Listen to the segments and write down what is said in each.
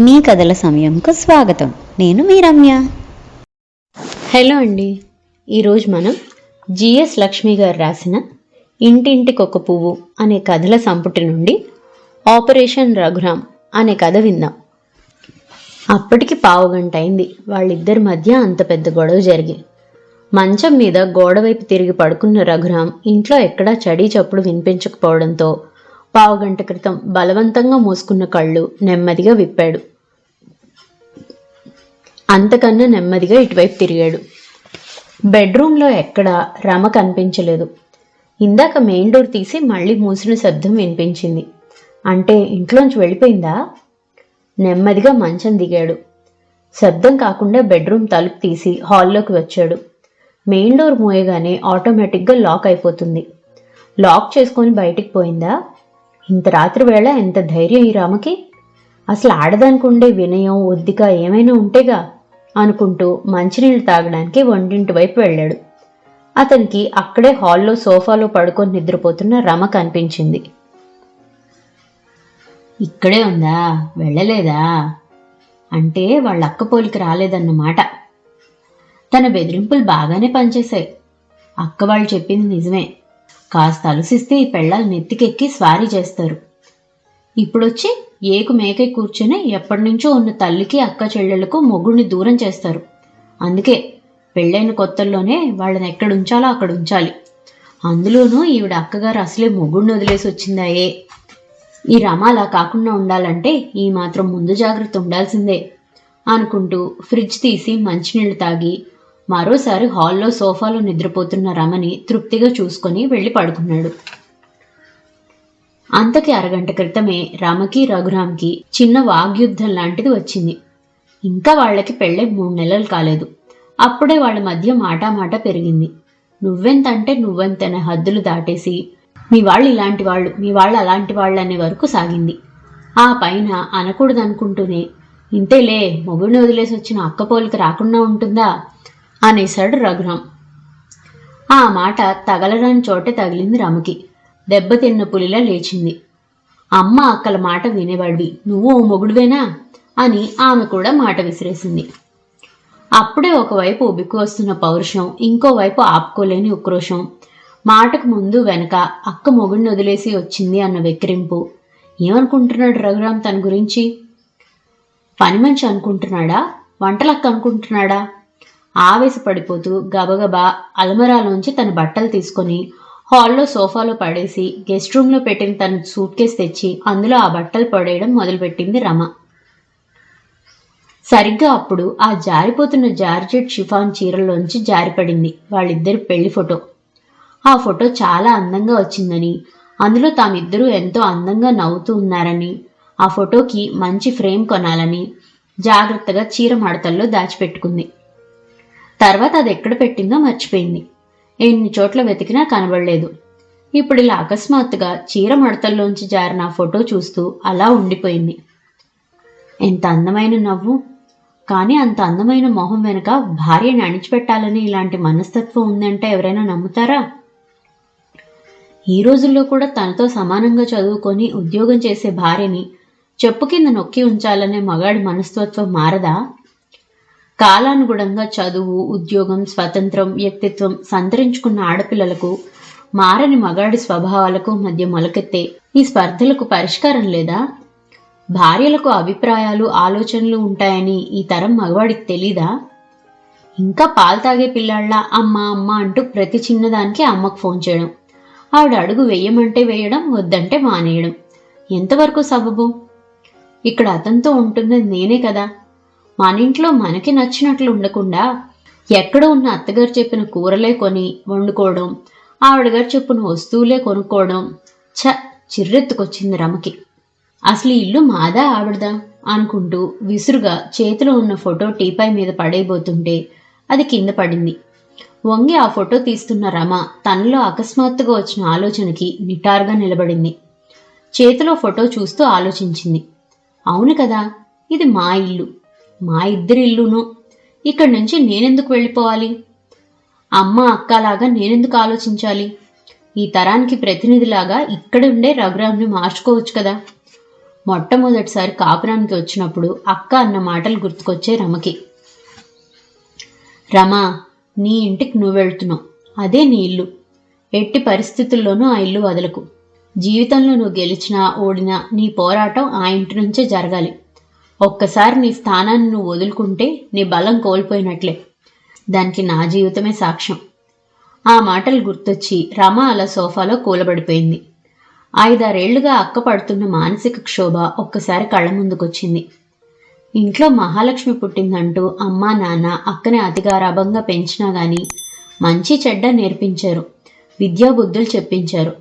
మీ కథల సమయంకు స్వాగతం. నేను మీ రమ్య హలో అండి. ఈరోజు మనం జిఎస్ లక్ష్మి గారు రాసిన ఇంటింటికొక పువ్వు అనే కథల సంపుటి నుండి ఆపరేషన్ రఘురామ్ అనే కథ విందాం. అప్పటికి పావుగంట అయింది. వాళ్ళిద్దరి మధ్య అంత పెద్ద గొడవ జరిగి. మంచం మీద గోడవైపు తిరిగి పడుకున్న రఘురామ్ ఇంట్లో ఎక్కడా చడీ చప్పుడు వినిపించకపోవడంతో పావుగంట క్రితం బలవంతంగా మూసుకున్న కళ్ళు నెమ్మదిగా విప్పాడు. అంతకన్నా నెమ్మదిగా ఇటువైపు తిరిగాడు. బెడ్రూమ్లో ఎక్కడా రమ కనిపించలేదు. ఇందాక మెయిన్ డోర్ తీసి మళ్ళీ మూసిన శబ్దం వినిపించింది. అంటే ఇంట్లోంచి వెళ్ళిపోయిందా? నెమ్మదిగా మంచం దిగాడు. శబ్దం కాకుండా బెడ్రూమ్ తలుపు తీసి హాల్లోకి వచ్చాడు. మెయిన్ డోర్ మూయగానే ఆటోమేటిక్గా లాక్ అయిపోతుంది. లాక్ చేసుకొని బయటికి పోయిందా? ఇంత రాత్రి వేళ ఎంత ధైర్యం ఈ రామకి? అసలు ఆడదానికి ఉండే వినయం ఒద్దిక ఏమైనా ఉంటేగా? అనుకుంటూ మంచినీళ్ళు తాగడానికి వంటింటి వైపు వెళ్ళాడు. అతనికి అక్కడే హాల్లో సోఫాలో పడుకొని నిద్రపోతున్న రమ కనిపించింది. ఇక్కడే ఉందా? వెళ్ళలేదా అంటే వాళ్ళ అక్క పోలికి రాలేదన్నమాట. తన బెదిరింపులు బాగానే పనిచేశాయి. అక్క వాళ్ళు చెప్పింది నిజమే. కాస్త అలసిస్తే ఈ పెళ్ళాలు నెత్తికెక్కి స్వారీ చేస్తారు. ఇప్పుడొచ్చి ఏకు మేకై కూర్చొని ఎప్పటినుంచో ఉన్న తల్లికి అక్క చెల్లెళ్ళకు మొగుడిని దూరం చేస్తారు. అందుకే పెళ్ళైన కొత్తల్లోనే వాళ్ళని ఎక్కడ ఉంచాలో అక్కడ ఉంచాలి. అందులోనూ ఈవిడ అక్కగారు అసలే మొగుడిని వదిలేసి వచ్చిందాయే. ఈ రమ అలా కాకుండా ఉండాలంటే ఈ మాత్రం ముందు జాగ్రత్త ఉండాల్సిందే అనుకుంటూ ఫ్రిడ్జ్ తీసి మంచినీళ్ళు తాగి మరోసారి హాల్లో సోఫాలో నిద్రపోతున్న రమని తృప్తిగా చూసుకొని వెళ్ళి పడుకున్నాడు. అంతకి అరగంట క్రితమే రమకి రఘురామ్కి చిన్న వాగ్యుద్ధం లాంటిది వచ్చింది. ఇంకా వాళ్ళకి పెళ్ళై మూడు నెలలు కాలేదు. అప్పుడే వాళ్ళ మధ్య మాటామాట మాట పెరిగింది. నువ్వెంతంటే నువ్వెంతనే హద్దులు దాటేసి మీ వాళ్ళు ఇలాంటి వాళ్ళు మీ వాళ్ళు అలాంటి వాళ్ళు అనే వరకు సాగింది. ఆ పైన అనకూడదనుకుంటూనే ఇంతేలే మొగుడిని వదిలేసి వచ్చిన అక్క పోలికి రాకుండా ఉంటుందా? అనేశాడు రఘురామ్ ఆ మాట తగలరాని చోటే తగిలింది రాముకి. దెబ్బతిన్న పులిలా లేచింది. అమ్మ అక్కల మాట వినేవాడివి నువ్వు ఓ మొగుడువేనా? అని ఆమె కూడా మాట విసిరేసింది. అప్పుడే ఒకవైపు ఉబికి వస్తున్న పౌరుషం ఇంకోవైపు ఆపుకోలేని ఉక్రోషం. మాటకు ముందు వెనక అక్క మొగుడిని వదిలేసి వచ్చింది అన్న వెక్కిరింపు. ఏమనుకుంటున్నాడు రఘురామ్ తన గురించి? పని మనిషి అనుకుంటున్నాడా? వంటలక్క అనుకుంటున్నాడా? ఆవేశపడిపోతూ గబగబా అల్మరాలోంచి తన బట్టలు తీసుకొని హాల్లో సోఫాలో పడేసి గెస్ట్ రూమ్లో పెట్టిన తన సూట్ కేస్ తెచ్చి అందులో ఆ బట్టలు పడేయడం మొదలుపెట్టింది రమ. సరిగ్గా అప్పుడు ఆ జారిపోతున్న జార్జెట్ షిఫాన్ చీరలోంచి జారిపడింది వాళ్ళిద్దరి పెళ్ళి ఫోటో. ఆ ఫోటో చాలా అందంగా వచ్చిందని అందులో తామిద్దరూ ఎంతో అందంగా నవ్వుతూ ఉన్నారని ఆ ఫోటోకి మంచి ఫ్రేమ్ కొనాలని జాగ్రత్తగా చీర మడతల్లో దాచిపెట్టుకుంది. తర్వాత అది ఎక్కడ పెట్టిందో మర్చిపోయింది. ఎన్ని చోట్ల వెతికినా కనబడలేదు. ఇప్పుడు ఇలా అకస్మాత్తుగా చీర మడతల్లోంచి జారిన ఫోటో చూస్తూ అలా ఉండిపోయింది. ఎంత అందమైన నవ్వు. కానీ అంత అందమైన మొహం వెనుక భార్యని అణిచిపెట్టాలని ఇలాంటి మనస్తత్వం ఉందంటే ఎవరైనా నమ్ముతారా? ఈ రోజుల్లో కూడా తనతో సమానంగా చదువుకొని ఉద్యోగం చేసే భార్యని చెప్పు కింద నొక్కి ఉంచాలనే మగాడి మనస్తత్వం మారదా? కాలానుగుణంగా చదువు ఉద్యోగం స్వతంత్రం వ్యక్తిత్వం సంతరించుకున్న ఆడపిల్లలకు మారని మగాడి స్వభావాలకు మధ్య మొలకెత్తే ఈ స్పర్ధలకు పరిష్కారం లేదా? భార్యలకు అభిప్రాయాలు ఆలోచనలు ఉంటాయని ఈ తరం మగవాడికి తెలీదా? ఇంకా పాలు తాగే పిల్లాళ్ళ అమ్మ అమ్మ అంటూ ప్రతి చిన్నదానికి అమ్మకు ఫోన్ చేయడం ఆవిడ అడుగు వేయమంటే వేయడం వద్దంటే మానేయడం ఎంతవరకు సబబు? ఇక్కడ అతనితో ఉంటున్నది నేనే కదా. మన ఇంట్లో మనకి నచ్చినట్లు ఉండకుండా ఎక్కడ ఉన్న అత్తగారు చెప్పిన కూరలే కొని వండుకోవడం ఆవిడగారు చెప్పిన వస్తువులే కొనుక్కోవడం చ చిర్రెత్తుకొచ్చింది రమకి. అసలు ఇల్లు మాదా ఆవిడదా? అనుకుంటూ విసురుగా చేతిలో ఉన్న ఫోటో టీపై మీద పడేయబోతుంటే అది కింద పడింది. వంగి ఆ ఫోటో తీస్తున్న రమ తనలో అకస్మాత్తుగా వచ్చిన ఆలోచనకి నిటారుగా నిలబడింది. చేతిలో ఫోటో చూస్తూ ఆలోచించింది. అవును కదా ఇది మా ఇల్లు. మా ఇద్దరి ఇల్లును ఇక్కడి నుంచి నేనెందుకు వెళ్ళిపోవాలి? అమ్మ అక్కలాగా నేనెందుకు ఆలోచించాలి? ఈ తరానికి ప్రతినిధిలాగా ఇక్కడ ఉండే రఘురామ్ని మార్చుకోవచ్చు కదా? మొట్టమొదటిసారి కాపురానికి వచ్చినప్పుడు అక్క అన్న మాటలు గుర్తుకొచ్చే రమకి. రమా నీ ఇంటికి నువ్వు వెళ్తున్నావు. అదే నీ ఇల్లు. ఎట్టి పరిస్థితుల్లోనూ ఆ ఇల్లు వదలకు. జీవితంలో నువ్వు గెలిచినా ఓడినా నీ పోరాటం ఆ ఇంటి నుంచే జరగాలి. ఒక్కసారి నీ స్థానాన్ని నువ్వు వదులుకుంటే నీ బలం కోల్పోయినట్లే. దానికి నా జీవితమే సాక్ష్యం. ఆ మాటలు గుర్తొచ్చి రమ అలా సోఫాలో కూలబడిపోయింది. ఐదారేళ్ళుగా అక్క పడుతున్న మానసిక క్షోభ ఒక్కసారి కళ్ళ ముందుకొచ్చింది. ఇంట్లో మహాలక్ష్మి పుట్టిందంటూ అమ్మా నాన్న అక్కని అతిగారాభంగా పెంచినా గాని మంచి చెడ్డ నేర్పించారు. విద్యాబుద్ధులు చెప్పించారు.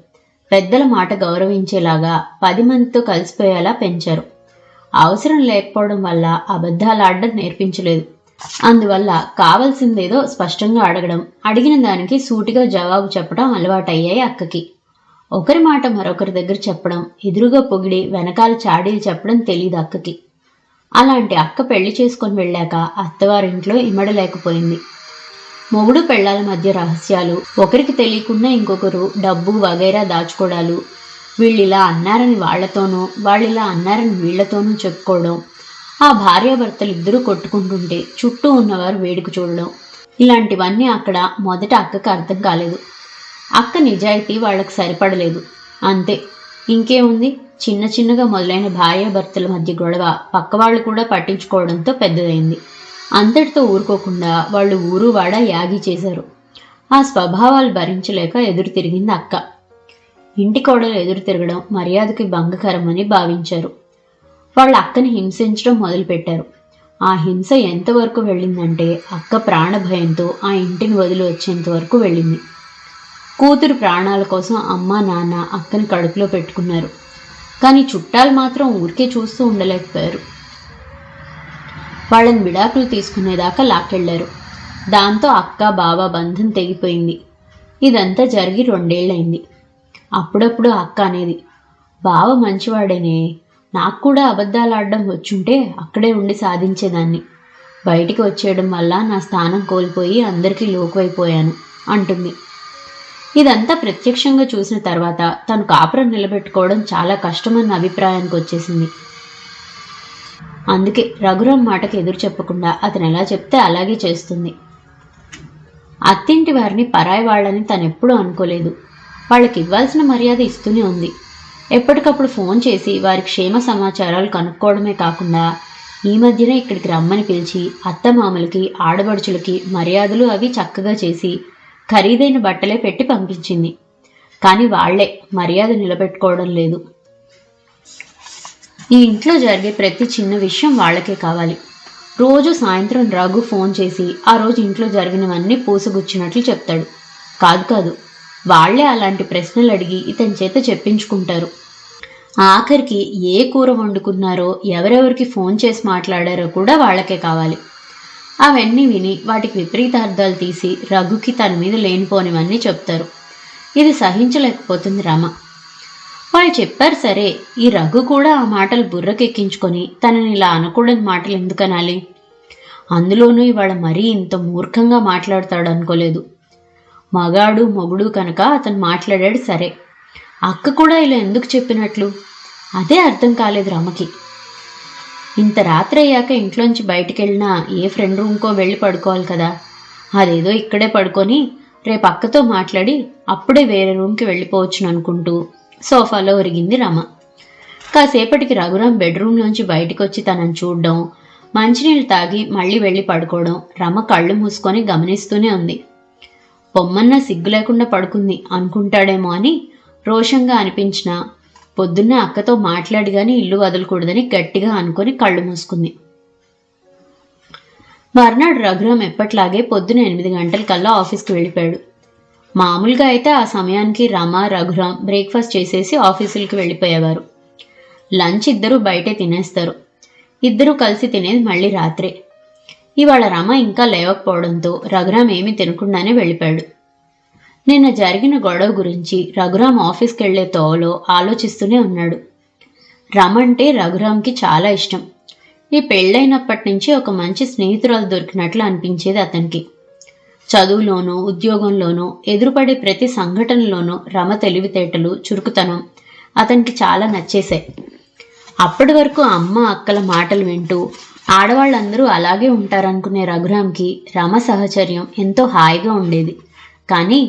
పెద్దల మాట గౌరవించేలాగా పది మందితో కలిసిపోయేలా పెంచారు. అవసరం లేకపోవడం వల్ల అబద్ధాలాడడం నేర్పించలేదు. అందువల్ల కావలసిందేదో స్పష్టంగా అడగడం అడిగిన దానికి సూటిగా జవాబు చెప్పడం అలవాటయ్యాయి అక్కకి. ఒకరి మాట మరొకరి దగ్గర చెప్పడం ఎదురుగా పొగిడి వెనకాల చాడీలు చెప్పడం తెలియదు అక్కకి. అలాంటి అక్క పెళ్ళి చేసుకొని వెళ్ళాక అత్తవారింట్లో ఇమడలేకపోయింది. మొగుడు పెళ్ళాల మధ్య రహస్యాలు ఒకరికి తెలియకుండా ఇంకొకరు డబ్బు వగైరా దాచుకోవడాలు వీళ్ళు ఇలా అన్నారని వాళ్ళతోనూ వాళ్ళు ఇలా అన్నారని వీళ్ళతోనూ చెప్పుకోవడం. ఆ భార్యాభర్తలు ఇద్దరూ కొట్టుకుంటుంటే చుట్టూ ఉన్నవారు వేడుక చూడడం. ఇలాంటివన్నీ అక్కడ మొదట అక్కకి అర్థం కాలేదు. అక్క నిజాయితీ వాళ్ళకి సరిపడలేదు. అంతే. ఇంకేముంది? చిన్న చిన్నగా మొదలైన భార్యాభర్తల మధ్య గొడవ పక్కవాళ్ళు కూడా పట్టించుకోవడంతో పెద్దదైంది. అంతటితో ఊరుకోకుండా వాళ్ళు ఊరు వాడ యాగి చేశారు. ఆ స్వభావాలు భరించలేక ఎదురు తిరిగింది అక్క. ఇంటి కోడలు ఎదురు తిరగడం మర్యాదకి భంగకరమని భావించారు. వాళ్ళ అక్కని హింసించడం మొదలుపెట్టారు. ఆ హింస ఎంతవరకు వెళ్ళిందంటే అక్క ప్రాణ భయంతో ఆ ఇంటిని వదిలి వచ్చేంత వరకు వెళ్ళింది. కూతురు ప్రాణాల కోసం అమ్మ నాన్న అక్కని కడుపులో పెట్టుకున్నారు. కానీ చుట్టాలు మాత్రం ఊరికే చూస్తూ ఉండలేకపోయారు. వాళ్ళని విడాకులు తీసుకునేదాకా లాక్కెళ్ళారు. దాంతో అక్క బావ బంధం తెగిపోయింది. ఇదంతా జరిగి రెండేళ్ళైంది అప్పుడప్పుడు అక్క అనేది బావ మంచివాడేనే నాకు కూడా అబద్ధాలు ఆడడం వచ్చుంటే అక్కడే ఉండి సాధించేదాన్ని. బయటికి వచ్చేయడం వల్ల నా స్థానం కోల్పోయి అందరికీ లోకువైపోయాను అంటుంది. ఇదంతా ప్రత్యక్షంగా చూసిన తర్వాత తను కాపురం నిలబెట్టుకోవడం చాలా కష్టమన్న అభిప్రాయానికి వచ్చేసింది. అందుకే రఘురామ్ మాటకు ఎదురు చెప్పకుండా అతను ఎలా చెప్తే అలాగే చేస్తుంది. అత్తింటి వారిని పరాయి వాళ్ళని తను ఎప్పుడూ అనుకోలేదు. వాళ్ళకి ఇవ్వాల్సిన మర్యాద ఇస్తూనే ఉంది. ఎప్పటికప్పుడు ఫోన్ చేసి వారి క్షేమ సమాచారాలు కనుక్కోవడమే కాకుండా ఈ మధ్యనే ఇక్కడికి రమ్మని పిలిచి అత్తమామలకి ఆడబడుచులకి మర్యాదలు అవి చక్కగా చేసి ఖరీదైన బట్టలే పెట్టి పంపించింది. కానీ వాళ్ళే మర్యాద నిలబెట్టుకోవడం లేదు. ఈ ఇంట్లో జరిగే ప్రతి చిన్న విషయం వాళ్ళకే కావాలి. రోజు సాయంత్రం రఘు ఫోన్ చేసి ఆ రోజు ఇంట్లో జరిగినవన్నీ పూసగుచ్చినట్లు చెప్తాడు. కాదు కాదు వాళ్ళే అలాంటి ప్రశ్నలు అడిగి ఇతని చేత చెప్పించుకుంటారు. ఆఖరికి ఏ కూర వండుకున్నారో ఎవరెవరికి ఫోన్ చేసి మాట్లాడారో కూడా వాళ్ళకే కావాలి. అవన్నీ విని వాటికి విపరీతార్థాలు తీసి రఘుకి తన మీద లేనిపోనివన్నీ చెప్తారు. ఇది సహించలేకపోతుంది రమ. వాళ్ళు చెప్పారు సరే ఈ రఘు కూడా ఆ మాటలు బుర్రకెక్కించుకొని తనని ఇలా అనకూడని మాటలు ఎందుకనాలి? అందులోనూ ఇవాళ మరీ ఇంత మూర్ఖంగా మాట్లాడతాడు అనుకోలేదు మగాడు మొగుడు కనుక అతను మాట్లాడాడు సరే. అక్క కూడా ఇలా ఎందుకు చెప్పినట్లు? అదే అర్థం కాలేదు రమకి. ఇంత రాత్రి అయ్యాక ఇంట్లోంచి బయటికి వెళ్ళినా ఏ ఫ్రెండ్ రూమ్కో వెళ్ళి పడుకోవాలి కదా. అదేదో ఇక్కడే పడుకొని రేపు అక్కతో మాట్లాడి అప్పుడే వేరే రూమ్కి వెళ్ళిపోవచ్చును అనుకుంటూ సోఫాలో ఒరిగింది రమ. కాసేపటికి రఘురామ్ బెడ్రూమ్లోంచి బయటకు వచ్చి తనని చూడడం మంచినీళ్ళు తాగి మళ్ళీ వెళ్ళి పడుకోవడం రమ కళ్ళు మూసుకొని గమనిస్తూనే ఉంది. బొమ్మన్న సిగ్గు లేకుండా పడుకుంది అనుకుంటాడేమో అని రోషంగా అనిపించిన. పొద్దున్నే అక్కతో మాట్లాడి కానీ ఇల్లు వదలకూడదని గట్టిగా అనుకొని కళ్ళు మూసుకుంది. మర్నాడు రఘురాం ఎప్పట్లాగే పొద్దున ఎనిమిది గంటల కల్లా ఆఫీస్కి వెళ్ళిపోయాడు. మామూలుగా అయితే ఆ సమయానికి రమ రఘురాం బ్రేక్ఫాస్ట్ చేసేసి ఆఫీసులకి వెళ్ళిపోయేవారు. లంచ్ ఇద్దరూ బయటే తినేస్తారు. ఇద్దరూ కలిసి తినేది మళ్ళీ రాత్రే. ఇవాళ రమ ఇంకా లేవకపోవడంతో రఘురామ్ ఏమీ తినకుండానే వెళ్ళిపోయాడు. నిన్న జరిగిన గొడవ గురించి రఘురామ్ ఆఫీస్కి వెళ్ళే తోవలో ఆలోచిస్తూనే ఉన్నాడు. రమ అంటే రఘురామ్కి చాలా ఇష్టం. ఈ పెళ్ళైనప్పటి నుంచి ఒక మంచి స్నేహితురాలు దొరికినట్లు అనిపించేది అతనికి. చదువులోనూ ఉద్యోగంలోనూ ఎదురుపడే ప్రతి సంఘటనలోనూ రమ తెలివితేటలు చురుకుతనం అతనికి చాలా నచ్చేశాయి. అప్పటి వరకు అమ్మ అక్కల మాటలు వింటూ ఆడవాళ్ళందరూ అలాగే ఉంటారనుకునే రఘురామ్కి రమ సహచర్యం ఎంతో హాయిగా ఉండేది. కానీ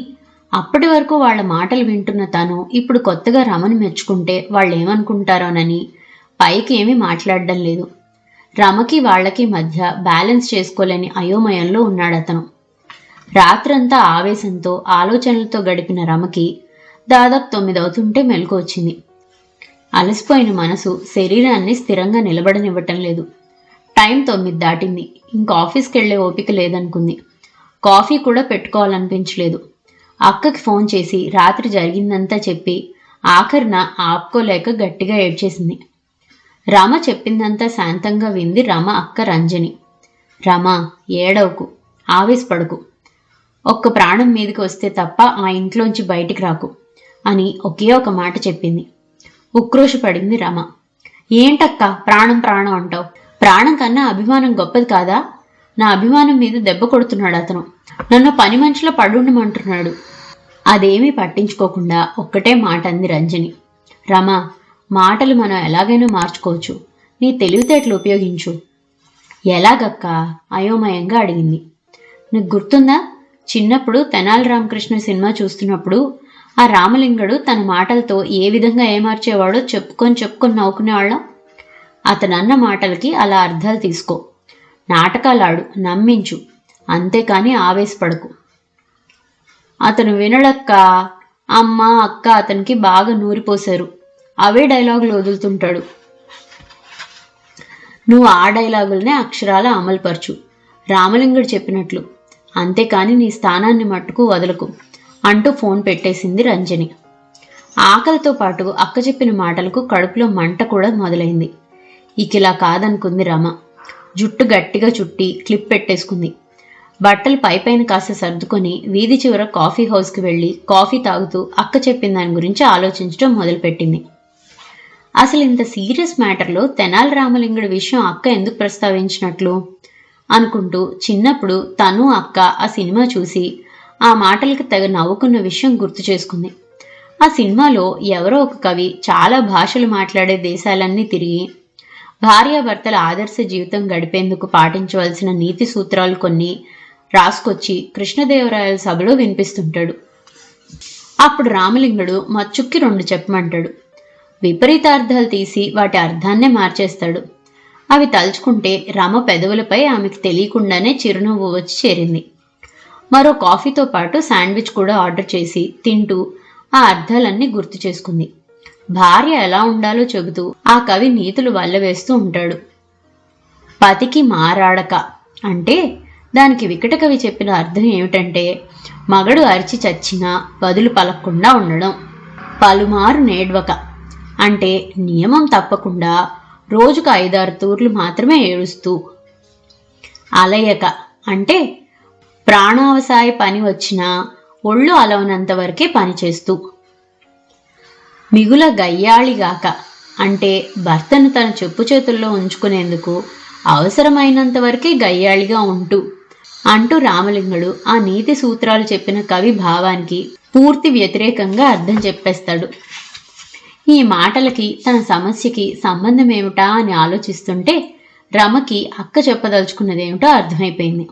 అప్పటి వరకు వాళ్ళ మాటలు వింటున్న తను ఇప్పుడు కొత్తగా రమను మెచ్చుకుంటే వాళ్ళు ఏమనుకుంటారోనని పైకి ఏమీ మాట్లాడడం లేదు. రమకి వాళ్ళకి మధ్య బ్యాలెన్స్ చేసుకోలేని అయోమయంలో ఉన్నాడు అతను రాత్రంతా ఆవేశంతో ఆలోచనలతో గడిపిన రమకి దాదాపు తొమ్మిది అవుతుంటే మెలకు వచ్చింది అలసిపోయిన మనసు శరీరాన్ని స్థిరంగా నిలబడనివ్వటం లేదు. టైం తొమ్మిది దాటింది. ఇంకా ఆఫీస్కి వెళ్ళే ఓపిక లేదనుకుంది. కాఫీ కూడా పెట్టుకోవాలనిపించలేదు. అక్కకి ఫోన్ చేసి రాత్రి జరిగిందంతా చెప్పి ఆఖరిన ఆపుకోలేక గట్టిగా ఏడ్చేసింది. రమ చెప్పిందంతా శాంతంగా వింది రమ అక్క రంజని. రమ ఏడవకు ఆవేశపడకు. ఒక్క ప్రాణం మీదకి వస్తే తప్ప ఆ ఇంట్లోంచి బయటికి రాకు అని ఒకే ఒక మాట చెప్పింది. ఉక్రోషపడింది రమ. ఏంటక్క ప్రాణం ప్రాణం అంటావు? ప్రాణం కన్నా అభిమానం గొప్పది కాదా? నా అభిమానం మీద దెబ్బ కొడుతున్నాడు అతను. నన్ను పని మనిషిలో పడుండమంటున్నాడు. అదేమీ పట్టించుకోకుండా ఒక్కటే మాట అంది రంజని. రమ మాటలు మనం ఎలాగైనా మార్చుకోవచ్చు. నీ తెలివితేటలు ఉపయోగించు. ఎలాగక్క? అయోమయంగా అడిగింది. నీకు గుర్తుందా? చిన్నప్పుడు తెనాలి రామకృష్ణ సినిమా చూస్తున్నప్పుడు ఆ రామలింగడు తన మాటలతో ఏ విధంగా ఏమార్చేవాడో చెప్పుకొని చెప్పుకొని నవ్వుకునేవాళ్ళం. అతను అన్న మాటలకి అలా అర్థాలు తీసుకో. నాటకాలాడు నమ్మించు. అంతేకాని ఆవేశపడకు. అతను వినడక్క అమ్మ అక్క అతనికి బాగా నూరిపోశారు. అవే డైలాగులు వదులుతుంటాడు. నువ్వు ఆ డైలాగులనే అక్షరాల అమలుపరచు. రామలింగుడు చెప్పినట్లు. అంతేకాని నీ స్థానాన్ని మట్టుకు వదలకు అంటూ ఫోన్ పెట్టేసింది రంజని. ఆకలితో పాటు అక్క చెప్పిన మాటలకు కడుపులో మంట కూడా మొదలైంది. ఇకిలా కాదనుకుంది రమ. జుట్టు గట్టిగా చుట్టి క్లిప్ పెట్టేసుకుంది. బట్టలు పైపైన కాస్త సర్దుకొని వీధి చివర కాఫీ హౌస్కి వెళ్ళి కాఫీ తాగుతూ అక్క చెప్పిన దాని గురించి ఆలోచించడం మొదలుపెట్టింది. అసలు ఇంత సీరియస్ మ్యాటర్లో తెనాలి రామలింగుడి విషయం అక్క ఎందుకు ప్రస్తావించినట్లు? అనుకుంటూ చిన్నప్పుడు తను అక్క ఆ సినిమా చూసి ఆ మాటలకు తెగ నవ్వుకున్న విషయం గుర్తు చేసుకుంది. ఆ సినిమాలో ఎవరో ఒక కవి చాలా భాషలు మాట్లాడే దేశాలన్నీ తిరిగి భార్యాభర్తల ఆదర్శ జీవితం గడిపేందుకు పాటించవలసిన నీతి సూత్రాలు కొన్ని రాసుకొచ్చి కృష్ణదేవరాయల సభలో వినిపిస్తుంటాడు. అప్పుడు రామలింగుడు మచ్చుక్కి రెండు చెప్పమంటాడు. విపరీతార్థాలు తీసి వాటి అర్థాన్నే మార్చేస్తాడు. అవి తలుచుకుంటే రమ పెదవులపై ఆమెకు తెలియకుండానే చిరునవ్వు వచ్చి చేరింది. మరో కాఫీతో పాటు శాండ్విచ్ కూడా ఆర్డర్ చేసి తింటూ ఆ అర్థాలన్నీ గుర్తు చేసుకుంది. భార్య ఎలా ఉండాలో చెబుతూ ఆ కవి నీతులు వల్లవేస్తూ ఉంటాడు. పతికి మారాడక అంటే దానికి వికట కవి చెప్పిన అర్థం ఏమిటంటే మగడు అరిచి చచ్చినా బదులు పలకకుండా ఉండడం. పలుమారు నేడ్వక అంటే నియమం తప్పకుండా రోజుకు ఐదారు తూర్లు మాత్రమే ఏడుస్తూ. అలయక అంటే ప్రాణావసాయ పని వచ్చినా ఒళ్ళు అలవనంత వరకే పనిచేస్తూ. మిగుల గయ్యాళిగాక అంటే భర్తను తన చెప్పు చేతుల్లో ఉంచుకునేందుకు అవసరమైనంత వరకే గయ్యాళిగా ఉంటూ. అంటూ రామలింగుడు ఆ నీతి సూత్రాలు చెప్పిన కవి భావానికి పూర్తి వ్యతిరేకంగా అర్థం చెప్పేస్తాడు. ఈ మాటలకి తన సమస్యకి సంబంధం ఏమిటా అని ఆలోచిస్తుంటే రమకి అక్క చెప్పదలుచుకున్నదేమిటో అర్థమైపోయింది.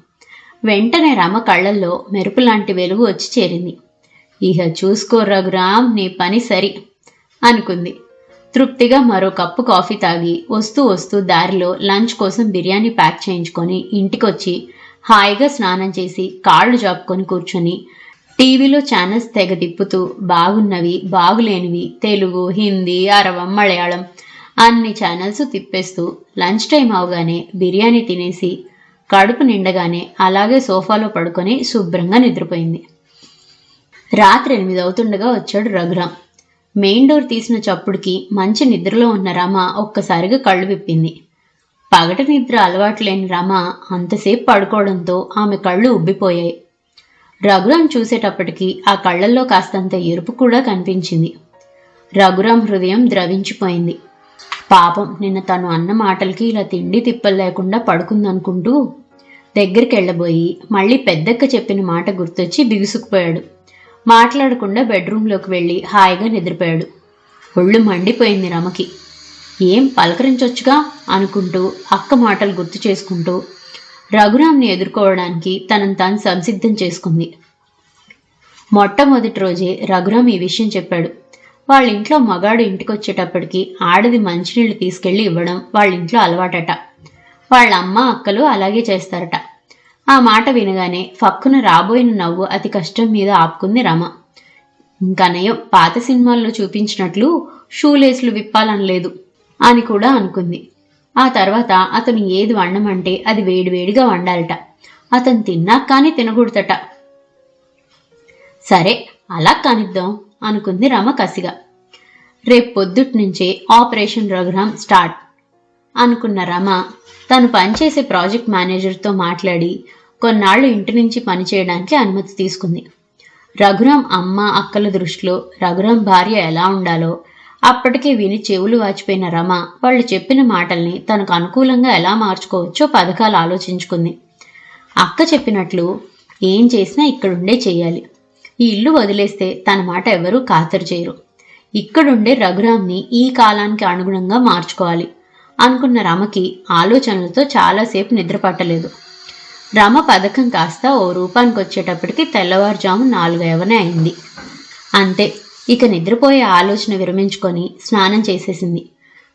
వెంటనే రమ కళ్ళల్లో మెరుపు లాంటి వెలుగు వచ్చి చేరింది. ఇహ చూసుకో రఘురామ్ నీ పని సరి. అనుకుంది. తృప్తిగా మరో కప్పు కాఫీ తాగి వస్తూ వస్తూ దారిలో లంచ్ కోసం బిర్యానీ ప్యాక్ చేయించుకొని ఇంటికొచ్చి హాయిగా స్నానం చేసి కాళ్ళు జాపుకొని కూర్చొని టీవీలో ఛానల్స్ తెగ తిప్పుతూ బాగున్నవి బాగులేనివి తెలుగు హిందీ అరవం మలయాళం అన్ని ఛానల్స్ తిప్పేస్తూ లంచ్ టైం అవగానే బిర్యానీ తినేసి కడుపు నిండగానే అలాగే సోఫాలో పడుకొని శుభ్రంగా నిద్రపోయింది. రాత్రి ఎనిమిది అవుతుండగా వచ్చాడు రఘురాం. మెయిన్ డోర్ తీసిన చప్పుడుకి మంచి నిద్రలో ఉన్న రమ ఒక్కసారిగా కళ్ళు విప్పింది. పగట నిద్ర అలవాటు లేని రమ అంతసేపు పడుకోవడంతో ఆమె కళ్ళు ఉబ్బిపోయాయి. రఘురాం చూసేటప్పటికి ఆ కళ్ళల్లో కాస్తంత ఎరుపు కూడా కనిపించింది. రఘురాం హృదయం ద్రవించిపోయింది. పాపం నిన్న తను అన్న మాటలకి ఇలా తిండి తిప్పలు లేకుండా పడుకుందనుకుంటూ దగ్గరికి వెళ్ళబోయి మళ్ళీ పెద్దక్క చెప్పిన మాట గుర్తొచ్చి బిగుసుకుపోయాడు. మాట్లాడకుండా బెడ్రూమ్లోకి వెళ్ళి హాయిగా నిద్రపోయాడు. ఒళ్ళు మండిపోయింది రమకి. ఏం పలకరించొచ్చుగా అనుకుంటూ అక్క మాటలు గుర్తు చేసుకుంటూ రఘురామ్ని ఎదుర్కోవడానికి తనను తాను సంసిద్ధం చేసుకుంది. మొట్టమొదటి రోజే రఘురామ్ ఈ విషయం చెప్పాడు. వాళ్ళ ఇంట్లో మగాడు ఇంటికి వచ్చేటప్పటికి ఆడది మంచినీళ్ళు తీసుకెళ్ళి ఇవ్వడం వాళ్ళ ఇంట్లో అలవాటట. వాళ్ళ అమ్మ అక్కలు అలాగే చేస్తారట. ఆ మాట వినగానే ఫక్కున రాబోయిన నవ్వు అతి కష్టం మీద ఆపుకుంది రమ. ఇంకా పాత సినిమాల్లో చూపించినట్లు షూలేసులు విప్పాలనలేదు అని కూడా అనుకుంది. ఆ తర్వాత అతను ఏది వండమంటే అది వేడివేడిగా వండాలట. అతను తిన్నాక కానీ తినకూడదట. సరే అలా కానిద్దాం అనుకుంది రమ కసిగా. రేపు పొద్దుటి నుంచే ఆపరేషన్ రఘురామ్ స్టార్ట్ అనుకున్న రమ తను పనిచేసే ప్రాజెక్ట్ మేనేజర్తో మాట్లాడి కొన్నాళ్ళు ఇంటి నుంచి పనిచేయడానికి అనుమతి తీసుకుంది. రఘురామ్ అమ్మ అక్కల దృష్టిలో రఘురామ్ భార్య ఎలా ఉండాలో అప్పటికే విని చెవులు వాచిపోయిన రమ వాళ్ళు చెప్పిన మాటల్ని తనకు అనుకూలంగా ఎలా మార్చుకోవచ్చో పథకాలు ఆలోచించుకుంది. అక్క చెప్పినట్లు ఏం చేసినా ఇక్కడుండే చేయాలి. ఈ ఇల్లు వదిలేస్తే తన మాట ఎవరూ ఖాతరు చేయరు. ఇక్కడుండే రఘురామ్ని ఈ కాలానికి అనుగుణంగా మార్చుకోవాలి అనుకున్న రమకి ఆలోచనలతో చాలాసేపు నిద్ర రమ పథకం కాస్త ఓ రూపానికి వచ్చేటప్పటికి తెల్లవారుజాము నాలుగైవనే అయింది. అంతే ఇక నిద్రపోయే ఆలోచన విరమించుకొని స్నానం చేసేసింది.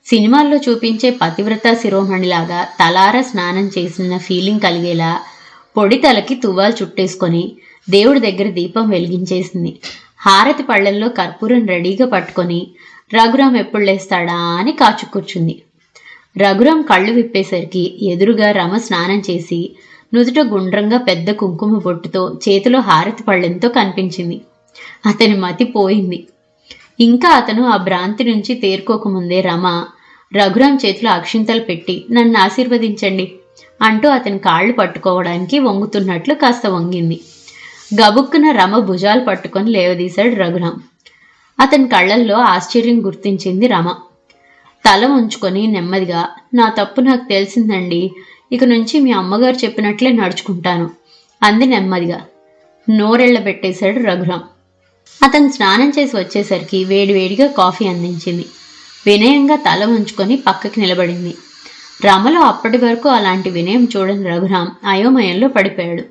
సినిమాల్లో చూపించే పతివ్రత శిరోమణిలాగా తలార స్నానం చేసిన ఫీలింగ్ కలిగేలా పొడి తలకి తువ్వాలు చుట్టేసుకొని దేవుడి దగ్గర దీపం వెలిగించేసింది. హారతి పళ్ళల్లో కర్పూరం రెడీగా పట్టుకొని రఘురాం ఎప్పుడు లేస్తాడా? అని కాచుకూర్చుంది రఘురాం కళ్ళు విప్పేసరికి ఎదురుగా రమ స్నానం చేసి నుదుట గుండ్రంగా పెద్ద కుంకుమ బొట్టుతో చేతిలో హారతి పళ్ళెంతో కనిపించింది. అతని మతి పోయింది. ఇంకా అతను ఆ భ్రాంతి నుంచి తేరుకోకముందే రమ రఘురాం చేతిలో అక్షింతలు పెట్టి నన్ను ఆశీర్వదించండి అంటూ అతని కాళ్ళు పట్టుకోవడానికి వంగుతున్నట్లు కాస్త వంగింది. గబుక్కున రమ భుజాలు పట్టుకొని లేవదీశాడు రఘురాం. అతని కళ్ళల్లో ఆశ్చర్యం గుర్తించింది రమ. తల ఉంచుకొని నెమ్మదిగా నా తప్పు నాకు తెలిసిందండి. ఇక నుంచి మీ అమ్మగారు చెప్పినట్లే నడుచుకుంటాను అంది నెమ్మదిగా. నోరెళ్ళ పెట్టేశాడు రఘురాం. అతను స్నానం చేసి వచ్చేసరికి వేడివేడిగా కాఫీ అందించింది. వినయంగా తల ఉంచుకొని పక్కకి నిలబడింది. రమలో అప్పటి వరకు అలాంటి వినయం చూడని రఘురాం అయోమయంలో పడిపోయాడు.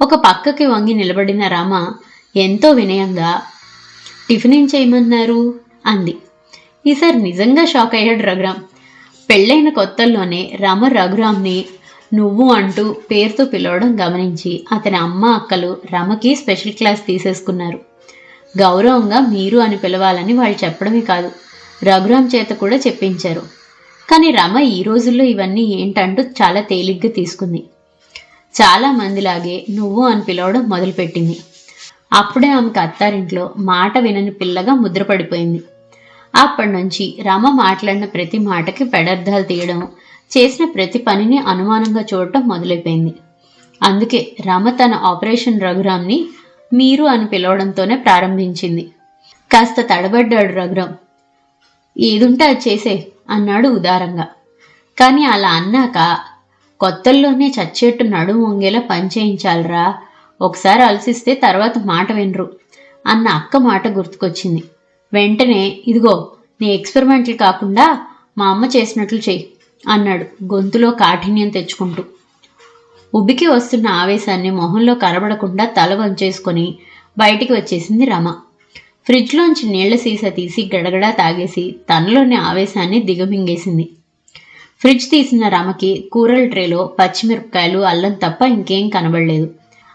ఒక పక్కకి వంగి నిలబడిన రమ ఎంతో వినయంగా టిఫిన్ ఏం చేయమన్నారు అంది. ఈసారి నిజంగా షాక్ అయ్యాడు రఘురాం. పెళ్ళైన కొత్తల్లోనే రమ రఘురామ్ని నువ్వు అంటూ పేరుతో పిలవడం గమనించి అతని అమ్మ అక్కలు రమకి స్పెషల్ క్లాస్ తీసేసుకున్నారు. గౌరవంగా మీరు అని పిలవాలని వాళ్ళు చెప్పడమే కాదు రఘురామ్ చేత కూడా చెప్పించారు. కానీ రమ ఈ రోజుల్లో ఇవన్నీ ఏంటంటూ చాలా తేలిగ్గా తీసుకుంది. చాలా మందిలాగే నువ్వు అని పిలవడం మొదలుపెట్టింది. అప్పుడే ఆమెకు అత్తారింట్లో మాట వినని పిల్లగా ముద్రపడిపోయింది. అప్పటి నుంచి రమ మాట్లాడిన ప్రతి మాటకి పెడర్థాలు తీయడం చేసిన ప్రతి పనిని అనుమానంగా చూడటం మొదలైపోయింది. అందుకే రమ తన ఆపరేషన్ రఘురామ్ని మీరు అని పిలవడంతోనే ప్రారంభించింది. కాస్త తడబడ్డాడు రఘురాం ఏదుంటే అది చేసే అన్నాడు ఉదారంగా. కానీ అలా అన్నాక కొత్తల్లోనే చచ్చేట్టు నడుము వంగేలా పని చేయించాలిరా. ఒకసారి అలసిస్తే తర్వాత మాట వినరు అన్న అక్క మాట గుర్తుకొచ్చింది. వెంటనే ఇదిగో నీ ఎక్స్పెరిమెంట్లు కాకుండా మా అమ్మ చేసినట్లు చెయ్యి అన్నాడు గొంతులో కాఠిన్యం తెచ్చుకుంటూ. ఉబ్బికి వస్తున్న ఆవేశాన్ని మొహంలో కనబడకుండా తల వంచేసుకొని బయటికి వచ్చేసింది రమ. ఫ్రిడ్జ్లోంచి నీళ్ళ సీసా తీసి గడగడా తాగేసి తనలోని ఆవేశాన్ని దిగమింగేసింది. ఫ్రిడ్జ్ తీసిన రమకి కూరల ట్రేలో పచ్చిమిరపకాయలు అల్లం తప్ప ఇంకేం కనబడలేదు.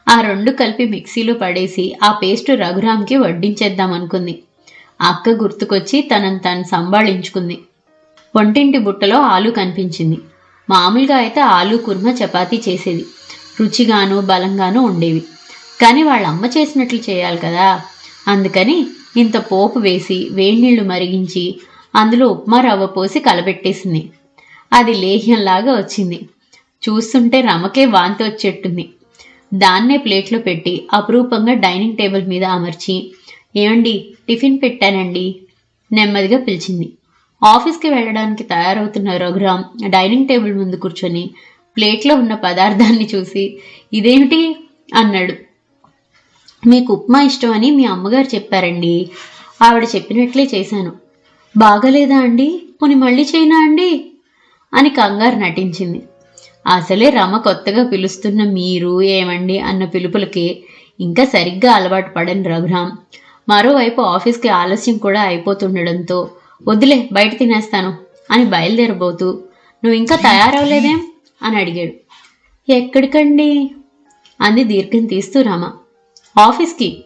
ఆ రెండు కలిపి మిక్సీలో పడేసి ఆ పేస్ట్ రఘురామ్కి వడ్డించేద్దాం అనుకుంది అక్క గుర్తుకొచ్చి తనను తను సంభాళించుకుంది. వంటింటి బుట్టలో ఆలు కనిపించింది. మామూలుగా అయితే ఆలు కుర్మ చపాతీ చేసేది. రుచిగాను బలంగాను ఉండేవి. కానీ వాళ్ళ అమ్మ చేసినట్లు చేయాలి కదా. అందుకని ఇంత పోపు వేసి వేడినీళ్ళు మరిగించి అందులో ఉప్మా రవ్వ పోసి కలబెట్టేసింది. అది లేహ్యంలాగా వచ్చింది. చూస్తుంటే రమకే వాంతి వచ్చేట్టుంది. దాన్నే ప్లేట్లో పెట్టి అపురూపంగా డైనింగ్ టేబుల్ మీద అమర్చి ఏమండి? టిఫిన్ పెట్టానండి. నెమ్మదిగా పిలిచింది. ఆఫీస్కి వెళ్ళడానికి తయారవుతున్న రఘురామ్ డైనింగ్ టేబుల్ ముందు కూర్చొని ప్లేట్లో ఉన్న పదార్థాన్ని చూసి ఇదేమిటి? అన్నాడు. మీకు ఉప్మా ఇష్టం అని మీ అమ్మగారు చెప్పారండి. ఆవిడ చెప్పినట్లే చేశాను. బాగలేదా అండి? పోని మళ్ళీ చేయనా అండి? అని కంగారు నటించింది. అసలే రమ కొత్తగా పిలుస్తున్న మీరు ఏమండి? అన్న పిలుపులకి ఇంకా సరిగ్గా అలవాటు పడని రఘురామ్ మరోవైపు ఆఫీస్కి ఆలస్యం కూడా అయిపోతుండడంతో వదిలే బయట తినేస్తాను అని బయలుదేరబోతూ నువ్వు ఇంకా తయారవలేదేం అని అడిగాడు. ఎక్కడికండి? అంది దీర్ఘం తీస్తూ రామ. ఆఫీస్కి.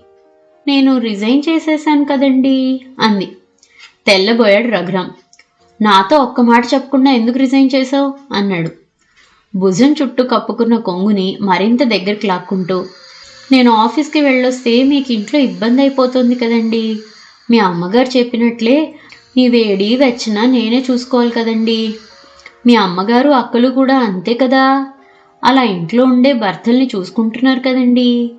నేను రిజైన్ చేసేసాను కదండి అంది. తెల్లబోయాడు రఘురామ్. నాతో ఒక్క మాట చెప్పకుండా ఎందుకు రిజైన్ చేసావు అన్నాడు. భుజం చుట్టూ కప్పుకున్న కొంగుని మరింత దగ్గరికి లాక్కుంటూ నేను ఆఫీస్కి వెళ్ళొస్తే మీకు ఇంట్లో ఇబ్బంది అయిపోతుంది కదండి. మీ అమ్మగారు చెప్పినట్లే నీ వేడి వెచ్చన నేనే చూసుకోవాలి కదండి. మీ అమ్మగారు అక్కలు కూడా అంతే కదా. అలా ఇంట్లో ఉండే భర్తల్ని చూసుకుంటున్నారు కదండి.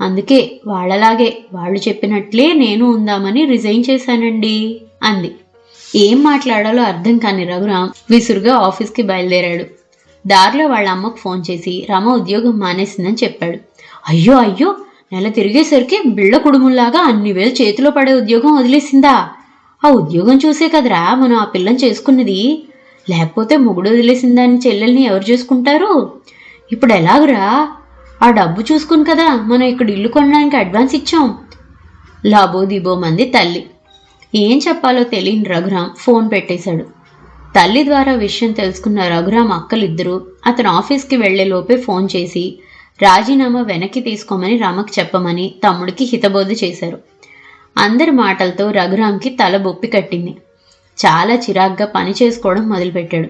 అందుకే వాళ్ళలాగే వాళ్ళు చెప్పినట్లే నేను ఉందామని రిజైన్ చేశానండి అంది. ఏం మాట్లాడాలో అర్థం కాని రఘురామ్ విసురుగా ఆఫీస్కి బయలుదేరాడు. దారిలో వాళ్ళ అమ్మకు ఫోన్ చేసి రమ ఉద్యోగం మానేసిందని చెప్పాడు. అయ్యో అయ్యో నెల తిరిగేసరికి బిళ్ళ కుడుముల్లాగా అన్ని వేలు చేతిలో పడే ఉద్యోగం వదిలేసిందా? ఆ ఉద్యోగం చూసే కదరా మనం ఆ పిల్లని చేసుకున్నది. లేకపోతే మొగుడు వదిలేసిందా అని చెల్లెల్ని ఎవరు చేసుకుంటారు? ఇప్పుడు ఎలాగురా? ఆ డబ్బు చూసుకుని కదా మనం ఇక్కడ ఇల్లు కొనడానికి అడ్వాన్స్ ఇచ్చాం. లాబో దిబో మంది తల్లి. ఏం చెప్పాలో తెలియని రఘురామ్ ఫోన్ పెట్టేశాడు. తల్లి ద్వారా విషయం తెలుసుకున్న రఘురామ్ అక్కలిద్దరూ అతను ఆఫీస్కి వెళ్ళే లోపే ఫోన్ చేసి రాజీనామా వెనక్కి తీసుకోమని రామకు చెప్పమని తమ్ముడికి హితబోధ చేశారు. అందరి మాటలతో రఘురామ్కి తల బొప్పి కట్టింది. చాలా చిరాగ్గా పని చేసుకోవడం మొదలుపెట్టాడు.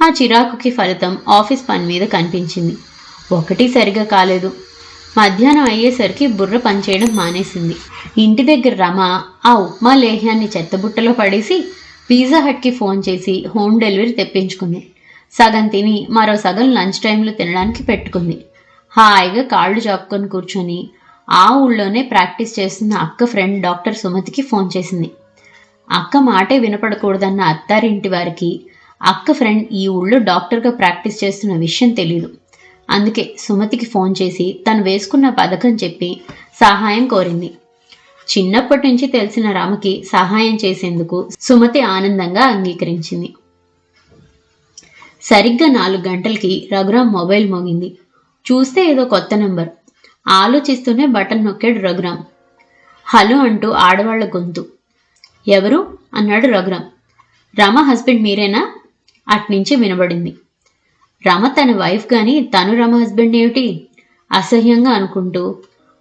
ఆ చిరాకుకి ఫలితం ఆఫీస్ పని మీద కనిపించింది. ఒకటి సరిగా కాలేదు. మధ్యాహ్నం అయ్యేసరికి బుర్ర పనిచేయడం మానేసింది. ఇంటి దగ్గర రమ ఆ ఉప్మా లేహ్యాన్ని చెత్తబుట్టలో పడేసి పిజ్జా హట్కి ఫోన్ చేసి హోమ్ డెలివరీ తెప్పించుకుంది. సగం తిని మరో సగం లంచ్ టైంలో తినడానికి పెట్టుకుంది. హాయిగా కాళ్ళు చాపుకొని కూర్చొని ఆ ఊళ్ళోనే ప్రాక్టీస్ చేస్తున్న అక్క ఫ్రెండ్ డాక్టర్ సుమతికి ఫోన్ చేసింది. అక్క మాటే వినపడకూడదన్న అత్తారింటి వారికి అక్క ఫ్రెండ్ ఈ ఊళ్ళో డాక్టర్గా ప్రాక్టీస్ చేస్తున్న విషయం తెలియదు అందుకే సుమతికి ఫోన్ చేసి తను వేసుకున్న పథకం చెప్పి సహాయం కోరింది. చిన్నప్పటి నుంచి తెలిసిన రామకి సహాయం చేసేందుకు సుమతి ఆనందంగా అంగీకరించింది. సరిగ్గా నాలుగు గంటలకి రఘురామ్ మొబైల్ మోగింది. చూస్తే ఏదో కొత్త నెంబర్. ఆలోచిస్తూనే బటన్ నొక్కాడు రఘురామ్ హలో అంటూ ఆడవాళ్ళ గొంతు. ఎవరు? అన్నాడు రఘురామ్ రమ హస్బెండ్ మీరేనా? అట్నుంచి వినబడింది. రమ తన వైఫ్ కానీ తను రమ హస్బెండ్ ఏమిటి? అసహ్యంగా అనుకుంటూ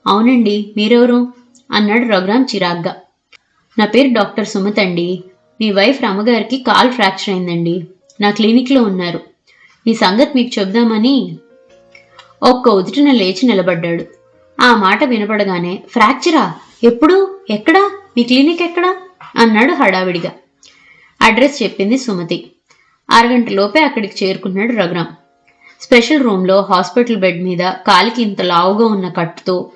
అవునండి మీరెవరు? అన్నాడు రఘురామ్ చిరాగ్గా. నా పేరు డాక్టర్ సుమత్ అండి మీ వైఫ్ రమగారికి కాల్ ఫ్రాక్చర్ అయిందండి. నా క్లినిక్లో ఉన్నారు. ఈ సంగతి మీకు చెప్దామని ఒక్క ఉదుటిన లేచి నిలబడ్డాడు. ఆ మాట వినపడగానే ఫ్రాక్చరా? ఎప్పుడు? ఎక్కడా? మీ క్లినిక్ ఎక్కడా? అన్నాడు హడావిడిగా. అడ్రస్ చెప్పింది సుమతి. అరగంటలోపే అక్కడికి చేరుకున్నాడు రఘురామ్ స్పెషల్ రూమ్లో హాస్పిటల్ బెడ్ మీద కాలికి ఇంత లావుగా ఉన్న కట్టుతో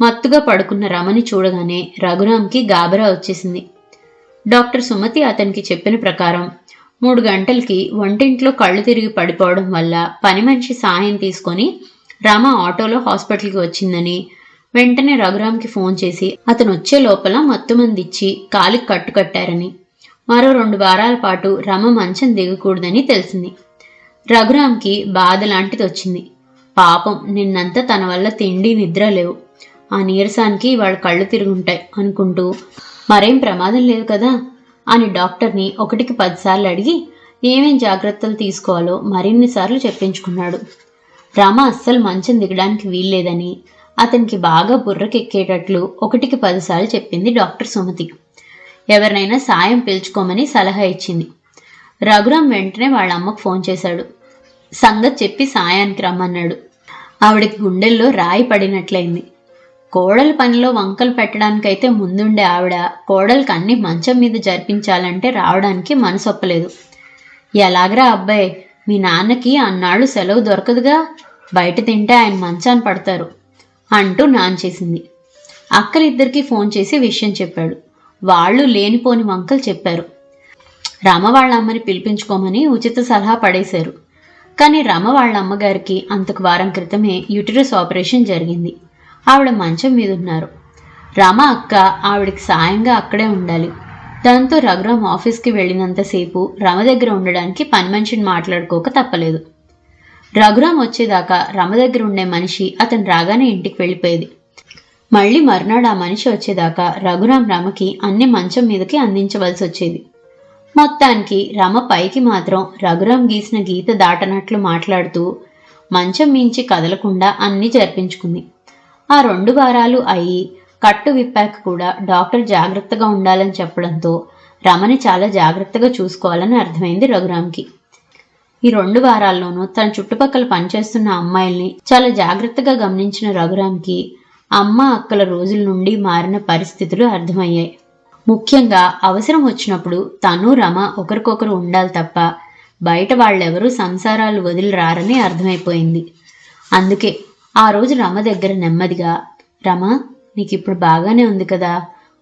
మత్తుగా పడుకున్న రమని చూడగానే రఘురామ్కి గాబరా వచ్చేసింది. డాక్టర్ సుమతి అతనికి చెప్పిన ప్రకారం మూడు గంటలకి వంటింట్లో కళ్ళు తిరిగి పడిపోవడం వల్ల పని మనిషి సాయం తీసుకొని రామ ఆటోలో హాస్పిటల్కి వచ్చిందని వెంటనే రఘురామ్కి ఫోన్ చేసి అతను వచ్చే లోపల మత్తుమంది ఇచ్చి కాలికి కట్టు కట్టారని. మరో రెండు వారాల పాటు రమ మంచం దిగకూడదని తెలిసింది. రఘురామ్కి బాధ లాంటిది వచ్చింది. పాపం నిన్నంతా తన వల్ల తిండి నిద్ర లేవు. ఆ నీరసానికి వాళ్ళ కళ్ళు తిరుగుంటాయి అనుకుంటూ మరేం ప్రమాదం లేదు కదా అని డాక్టర్ని ఒకటికి పదిసార్లు అడిగి ఏమేం జాగ్రత్తలు తీసుకోవాలో మరిన్నిసార్లు చెప్పించుకున్నాడు. రమ అస్సలు మంచం దిగడానికి వీల్లేదని అతనికి బాగా బుర్రకెక్కేటట్లు ఒకటికి పదిసార్లు చెప్పింది డాక్టర్ సుమతి. ఎవరినైనా సాయం పిలుచుకోమని సలహా ఇచ్చింది. రఘురామ్ వెంటనే వాళ్ళ అమ్మకు ఫోన్ చేశాడు. సంగతి చెప్పి సాయానికి రమ్మన్నాడు. ఆవిడకి గుండెల్లో రాయి పడినట్లయింది. కోడల పనిలో వంకలు పెట్టడానికైతే ముందుండే ఆవిడ కోడలికి అన్ని మంచం మీద జరిపించాలంటే రావడానికి మనసొప్పలేదు. ఎలాగరా అబ్బాయి మీ నాన్నకి అన్నాళ్ళు సెలవు దొరకదుగా? బయట తింటే ఆయన మంచాన్ని పడతారు అంటూ నాంచేసింది అక్కలిద్దరికీ ఫోన్ చేసి విషయం చెప్పాడు. వాళ్ళు లేనిపోని వంకలు చెప్పారు. రమ వాళ్ళ అమ్మని పిలిపించుకోమని ఉచిత సలహా పడేశారు. కానీ రమ వాళ్ళ అమ్మగారికి అంతకు వారం క్రితమే యూటిరస్ ఆపరేషన్ జరిగింది. ఆవిడ మంచం మీద ఉన్నారు. రమ అక్క ఆవిడకి సాయంగా అక్కడే ఉండాలి. దాంతో రఘురామ్ ఆఫీస్కి వెళ్ళినంతసేపు రమ దగ్గర ఉండడానికి పని మనిషిని మాట్లాడుకోక తప్పలేదు. రఘురామ్ వచ్చేదాకా రమ దగ్గర ఉండే మనిషి అతను రాగానే ఇంటికి వెళ్ళిపోయేది. మళ్ళీ మర్నాడు ఆ మనిషి వచ్చేదాకా రఘురామ్ రమకి అన్ని మంచం మీదకి అందించవలసి వచ్చేది. మొత్తానికి రమ పైకి మాత్రం రఘురామ్ గీసిన గీత దాటనట్లు మాట్లాడుతూ మంచం మించి కదలకుండా అన్నీ జరిపించుకుంది. ఆ రెండు వారాలు అయి కట్టు విప్పాక కూడా డాక్టర్ జాగ్రత్తగా ఉండాలని చెప్పడంతో రమని చాలా జాగ్రత్తగా చూసుకోవాలని అర్థమైంది రఘురామ్కి ఈ రెండు వారాల్లోనూ తన చుట్టుపక్కల పనిచేస్తున్న అమ్మాయిల్ని చాలా జాగ్రత్తగా గమనించిన రఘురామ్కి అమ్మ అక్కల రోజుల నుండి మారిన పరిస్థితులు అర్థమయ్యాయి. ముఖ్యంగా అవసరం వచ్చినప్పుడు తను రమ ఒకరికొకరు ఉండాలి తప్ప బయట వాళ్ళెవరూ సంసారాలు వదిలి రారని అర్థమైపోయింది. అందుకే ఆ రోజు రమ దగ్గర నెమ్మదిగా రమ నీకు ఇప్పుడు బాగానే ఉంది కదా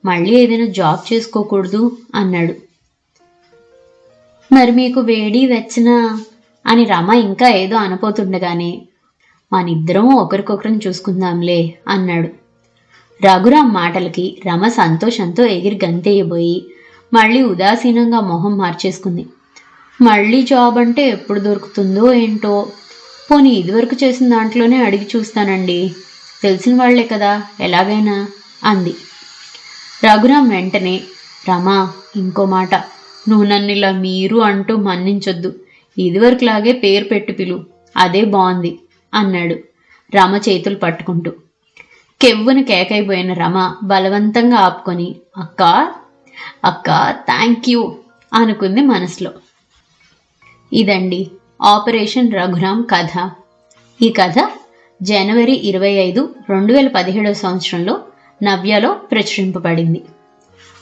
మళ్ళీ ఏదైనా జాబ్ చేసుకోకూడదు అన్నాడు. మరి మీకు వేడి వెచ్చన? అని రమ ఇంకా ఏదో అనపోతుండగానే మనిద్దరం ఒకరికొకరం చూసుకుందాంలే అన్నాడు. రఘురామ్ మాటలకి రమ సంతోషంతో ఎగిరి గంతేయబోయి మళ్ళీ ఉదాసీనంగా మొహం మార్చేసుకుంది. మళ్ళీ జాబ్ అంటే ఎప్పుడు దొరుకుతుందో ఏంటో? పోనీ ఇదివరకు చేసిన దాంట్లోనే అడిగి చూస్తానండి. తెలిసిన వాళ్ళే కదా ఎలాగైనా అంది. రఘురామ్ వెంటనే రమా ఇంకో మాట. నువ్వు నన్ను ఇలా మీరు అంటూ మన్నించొద్దు. ఇదివరకులాగే పేరు పెట్టి పిలు. అదే బాగుంది అన్నాడు రమ చేతులు పట్టుకుంటూ. కెవ్వున కేకైపోయిన రమ బలవంతంగా ఆపుకొని అక్క అక్క థ్యాంక్ యూ అనుకుంది మనసులో. ఇదండి ఆపరేషన్ రఘురామ్ కథ. ఈ కథ జనవరి ఇరవై ఐదు రెండు వేల పదిహేడవ సంవత్సరంలో నవ్యలో ప్రచురింపబడింది.